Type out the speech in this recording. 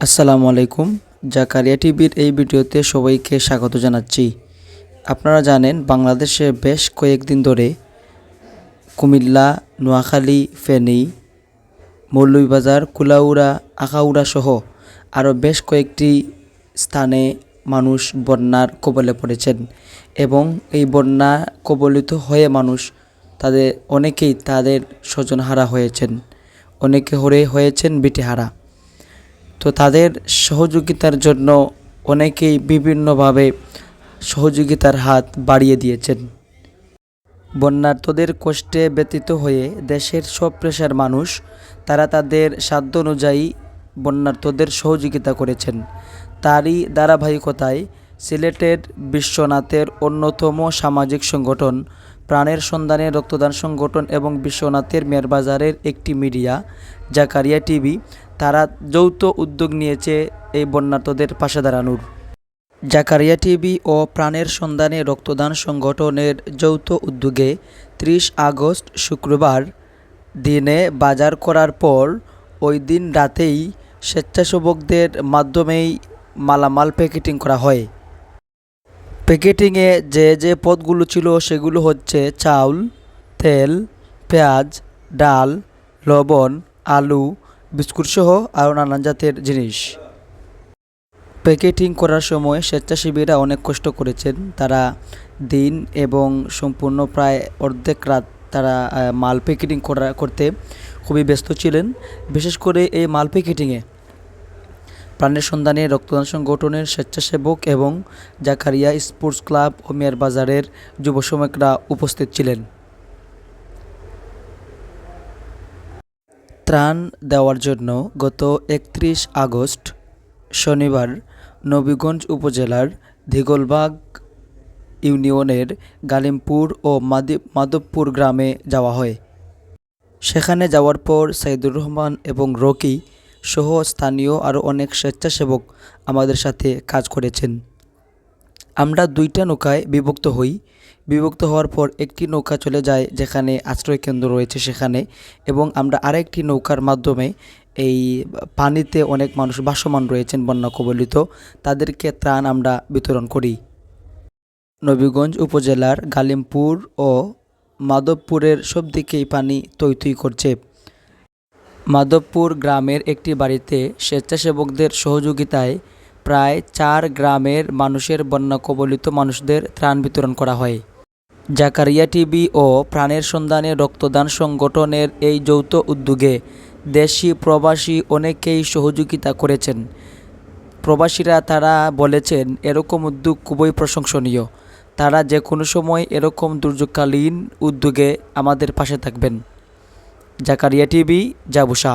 আসসালামু আলাইকুম। জাকারিয়া টিভির এই ভিডিওতে সবাইকে স্বাগত জানাচ্ছি। আপনারা জানেন, বাংলাদেশে বেশ কয়েকদিন ধরে কুমিল্লা, নোয়াখালী, ফেনী, মৌলভীবাজার, কুলাউড়া, আখাউড়া সহ আরও বেশ কয়েকটি স্থানে মানুষ বন্যার কবলে পড়েছেন এবং এই বন্যা কবলিত হয়ে মানুষ তাদের, অনেকেই তাদের স্বজনহারা হয়েছেন। অনেকে হরে হয়েছেন বিটেহারা। তাদের সহযোগিতার জন্য অনেকেই বিভিন্নভাবে সহযোগিতার হাত বাড়িয়ে দিয়েছেন। বন্যার্তদের কষ্টে ব্যতীত হয়ে দেশের সব পেশার মানুষ, তারা তাদের সাধ্য অনুযায়ী বন্যার্তদের সহযোগিতা করেছেন। তারই ধারাবাহিকতায় সিলেটের বিশ্বনাথের অন্যতম সামাজিক সংগঠন প্রাণের সন্ধানে রক্তদান সংগঠন এবং বিশ্বনাথের মেরবাজারের একটি মিডিয়া, জাকারিয়া টিভি, তারা যৌথ উদ্যোগ নিয়েছে এই বন্যার্তদের পাশে দাঁড়ানোর। জাকারিয়া টিভি ও প্রাণের সন্ধানে রক্তদান সংগঠনের যৌথ উদ্যোগে ত্রিশ আগস্ট শুক্রবার দিনে বাজার করার পর ওই দিন রাতেই স্বেচ্ছাসেবকদের মাধ্যমেই মালামাল প্যাকেটিং করা হয়। প্যাকেটিংয়ে যে যে পদগুলো ছিল সেগুলো হচ্ছে চাউল, তেল, পেঁয়াজ, ডাল, লবণ, আলু, বিস্কুটসহ আরও নানান জাতের জিনিস। প্যাকেটিং করার সময় স্বেচ্ছাসেবীরা অনেক কষ্ট করেছেন। তারা দিন এবং সম্পূর্ণ প্রায় অর্ধেক রাত তারা মাল প্যাকেটিং করা, করতে খুবই ব্যস্ত ছিলেন। বিশেষ করে এই মাল প্যাকেটিংয়ে প্রাণের সন্ধানে রক্তদান সংগঠনের স্বেচ্ছাসেবক এবং জাকারিয়া স্পোর্টস ক্লাব ও মিয়ার বাজারের যুব শ্রমিকরা উপস্থিত ছিলেন। ত্রাণ দেওয়ার জন্য গত একত্রিশ আগস্ট শনিবার নবীগঞ্জ উপজেলার দিগলবাগ ইউনিয়নের গালিমপুর ও মাধবপুর গ্রামে যাওয়া হয়। সেখানে যাওয়ার পর সাইদুর রহমান এবং রকি সহ স্থানীয় আরও অনেক স্বেচ্ছাসেবক আমাদের সাথে কাজ করেছেন। আমরা দুইটা নৌকায় বিভক্ত হই। বিভক্ত হওয়ার পর একটি নৌকা চলে যায় যেখানে আশ্রয় কেন্দ্র রয়েছে সেখানে এবং আমরা আরেকটি নৌকার মাধ্যমে এই পানিতে অনেক মানুষ বাসমান রয়েছেন বন্যা কবলিত তাদেরকে ত্রাণ আমরা বিতরণ করি। নবীগঞ্জ উপজেলার গালিমপুর ও মাধবপুরের সব দিকেই পানি তৈ তৈ করছে। মাধবপুর গ্রামের একটি বাড়িতে স্বেচ্ছাসেবকদের সহযোগিতায় প্রায় চার গ্রামের মানুষের বন্যা কবলিত মানুষদের ত্রাণ বিতরণ করা হয়। জাকারিয়া টিভি ও প্রাণের সন্ধানে রক্তদান সংগঠনের এই যৌথ উদ্যোগে দেশি প্রবাসী অনেকেই সহযোগিতা করেছেন। প্রবাসীরা তারা বলেছেন, এরকম উদ্যোগ খুবই প্রশংসনীয়। তারা যে কোনো সময় এরকম দুর্যোগকালীন উদ্যোগে আমাদের পাশে থাকবেন। জাকারিয়া টিভি জাবুসা